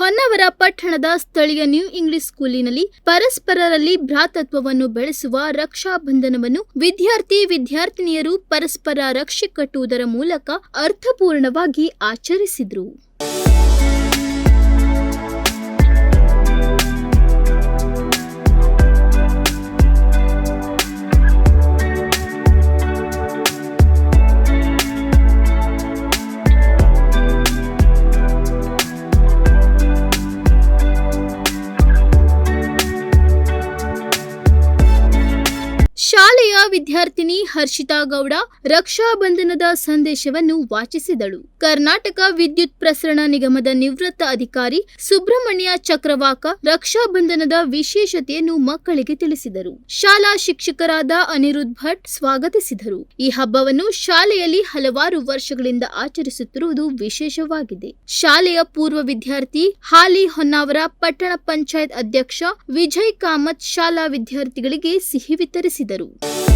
ಹೊನ್ನಾವರ ಪಟ್ಟಣದ ಸ್ಥಳೀಯ new English ಸ್ಕೂಲಿನಲ್ಲಿ ಪರಸ್ಪರರಲ್ಲಿ ಭ್ರಾತತ್ವವನ್ನು ಬೆಳೆಸುವ ರಕ್ಷಾ ಬಂಧನವನ್ನು ವಿದ್ಯಾರ್ಥಿ ವಿದ್ಯಾರ್ಥಿನಿಯರು ಪರಸ್ಪರ ರಕ್ಷೆ ಕಟ್ಟುವುದರ ಮೂಲಕ ಅರ್ಥಪೂರ್ಣವಾಗಿ ಆಚರಿಸಿದರು. ವಿದ್ಯಾರ್ಥಿನಿ ಹರ್ಷಿತಾ ಗೌಡ ರಕ್ಷಾ ಬಂಧನದ ಸಂದೇಶವನ್ನು ವಾಚಿಸಿದಳು. ಕರ್ನಾಟಕ ವಿದ್ಯುತ್ ಪ್ರಸರಣ ನಿಗಮದ ನಿವೃತ್ತ ಅಧಿಕಾರಿ ಸುಬ್ರಹ್ಮಣ್ಯ ಚಕ್ರವಾಕ ರಕ್ಷಾ ಬಂಧನದ ವಿಶೇಷತೆಯನ್ನು ಮಕ್ಕಳಿಗೆ ತಿಳಿಸಿದರು. ಶಾಲಾ ಶಿಕ್ಷಕರಾದ ಅನಿರುದ್ಧ್ ಭಟ್ ಸ್ವಾಗತಿಸಿದರು. ಈ ಹಬ್ಬವನ್ನು ಶಾಲೆಯಲ್ಲಿ ಹಲವಾರು ವರ್ಷಗಳಿಂದ ಆಚರಿಸುತ್ತಿರುವುದು ವಿಶೇಷವಾಗಿದೆ. ಶಾಲೆಯ ಪೂರ್ವ ವಿದ್ಯಾರ್ಥಿ ಹಾಲಿ ಹೊನ್ನಾವರ ಪಟ್ಟಣ ಪಂಚಾಯತ್ ಅಧ್ಯಕ್ಷ ವಿಜಯ್ ಕಾಮತ್ ಶಾಲಾ ವಿದ್ಯಾರ್ಥಿಗಳಿಗೆ ಸಿಹಿ ವಿತರಿಸಿದರು.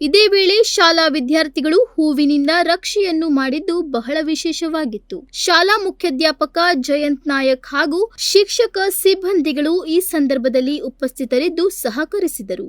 ಇದೇ ವೇಳೆ ಶಾಲಾ ವಿದ್ಯಾರ್ಥಿಗಳು ಹೂವಿನಿಂದ ರಕ್ಷೆಯನ್ನು ಮಾಡಿದ್ದು ಬಹಳ ವಿಶೇಷವಾಗಿತ್ತು. ಶಾಲಾ ಮುಖ್ಯಾಧ್ಯಾಪಕ ಜಯಂತ್ ನಾಯಕ್ ಹಾಗೂ ಶಿಕ್ಷಕ ಸಿಬ್ಬಂದಿಗಳು ಈ ಸಂದರ್ಭದಲ್ಲಿ ಉಪಸ್ಥಿತರಿದ್ದು ಸಹಕರಿಸಿದರು.